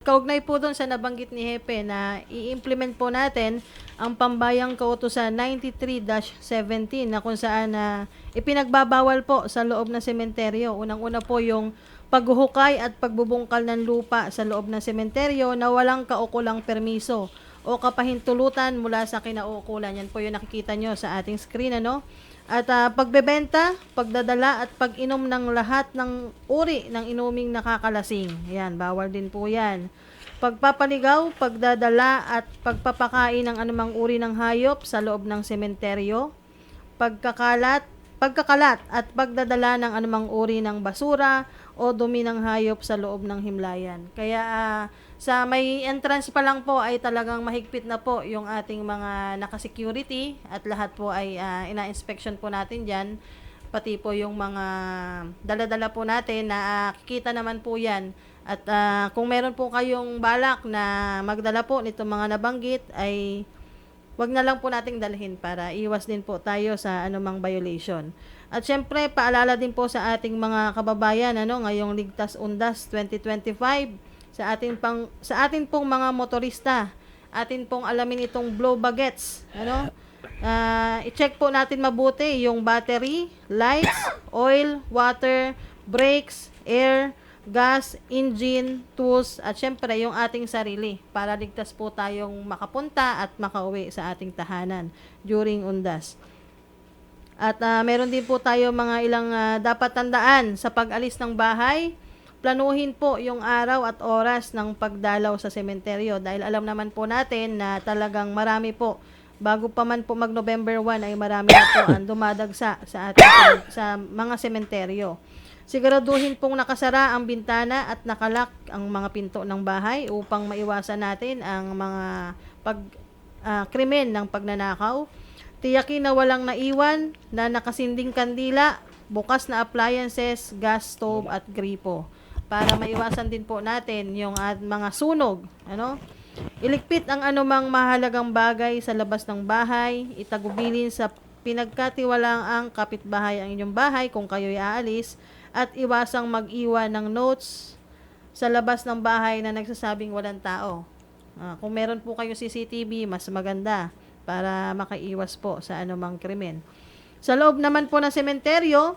Kaugnay po doon sa nabanggit ni Hepe na i-implement po natin ang pambayang kautusan 93-17 na kung saan na ipinagbabawal po sa loob ng sementeryo. Unang-una po yung paghuhukay at pagbubungkal ng lupa sa loob ng sementeryo na walang kaukulang permiso o kapahintulutan mula sa kinaukulan. Yan po yung nakikita nyo sa ating screen. Ano? At ah, pagbebenta, pagdadala at pag-inom ng lahat ng uri ng inuming nakakalasing. Yan, bawal din po yan. Pagpapaligaw, pagdadala at pagpapakain ng anumang uri ng hayop sa loob ng sementeryo. Pagkakalat, pagkakalat at pagdadala ng anumang uri ng basura o dumi ng hayop sa loob ng himlayan. Kaya ah, sa may entrance pa lang po ay talagang mahigpit na po yung ating mga naka-security at lahat po ay ah, ina-inspection po natin diyan pati po yung mga dala-dala po natin na ah, kikita naman po yan at ah, kung meron po kayong balak na magdala po nitong mga nabanggit ay wag na lang po nating dalhin para iwas din po tayo sa anumang violation. At syempre, paalala din po sa ating mga kababayan ano ngayong Ligtas Undas 2025 sa ating pang sa atin pong mga motorista. Atin pong alamin itong blow baguettes, ano? Ah, i-check po natin mabuti yung battery, lights, oil, water, brakes, air, gas, engine, tools, at syempre yung ating sarili para ligtas po tayong makapunta at makauwi sa ating tahanan during undas. At ah, meron din po tayo mga ilang ah, dapat tandaan sa pag-alis ng bahay. Planuhin po yung araw at oras ng pagdalaw sa sementeryo dahil alam naman po natin na talagang marami po bago pa man po mag November 1 ay marami na po ang dumadagsa sa ating sa mga sementeryo. Siguraduhin pong nakasara ang bintana at nakalak ang mga pinto ng bahay upang maiwasan natin ang mga pag ah, krimen ng pagnanakaw. Tiyakin na walang naiwan na nakasinding kandila, bukas na appliances, gas stove at gripo para maiwasan din po natin yung at mga sunog, ano? Iligpit ang anumang mahalagang bagay sa labas ng bahay, itagubilin sa pinagkatiwalaang kapitbahay ang inyong bahay kung kayo'y aalis at iwasang mag-iwan ng notes sa labas ng bahay na nagsasabing walang tao. Ah, kung meron po kayo CCTV, mas maganda para makaiwas po sa anumang krimen. Sa loob naman po ng sementeryo,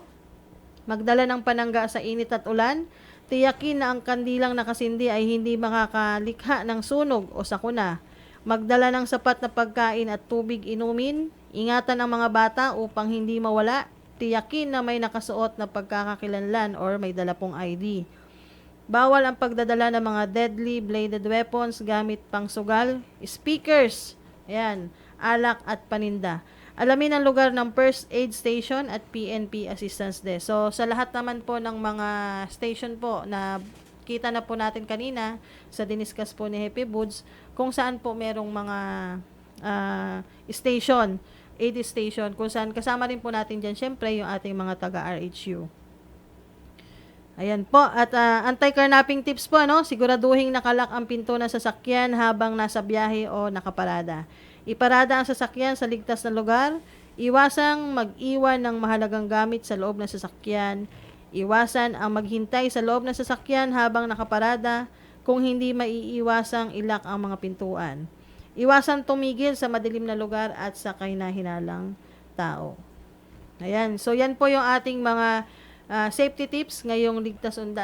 magdala ng panangga sa init at ulan, tiyakin na ang kandilang nakasindi ay hindi makakalikha ng sunog o sakuna. Magdala ng sapat na pagkain at tubig inumin, ingatan ang mga bata upang hindi mawala, tiyakin na may nakasuot na pagkakakilanlan or may dala pong ID. Bawal ang pagdadala ng mga deadly bladed weapons gamit pang sugal, speakers, ayan, alak at paninda. Alamin ang lugar ng First Aid Station at PNP Assistance Desk. So, sa lahat naman po ng mga station po na kita na po natin kanina sa diniscuss po ni Happy Woods, kung saan po merong mga ah, station, aid station, kung saan kasama rin po natin dyan, syempre, yung ating mga taga-RHU. Ayan po. At ah, anti-carnapping tips po, no? Siguraduhin nakalak ang pinto ng sasakyan habang nasa biyahe o nakaparada. Iparada ang sasakyan sa ligtas na lugar. Iwasang mag-iwan ng mahalagang gamit sa loob ng sasakyan. Iwasan ang maghintay sa loob ng sasakyan habang nakaparada kung hindi maiiwasang ilak ang mga pintuan. Iwasan tumigil sa madilim na lugar at sa kahinahinalang tao. Ayan. So, yan po yung ating mga ah, safety tips ngayong Ligtas Undas.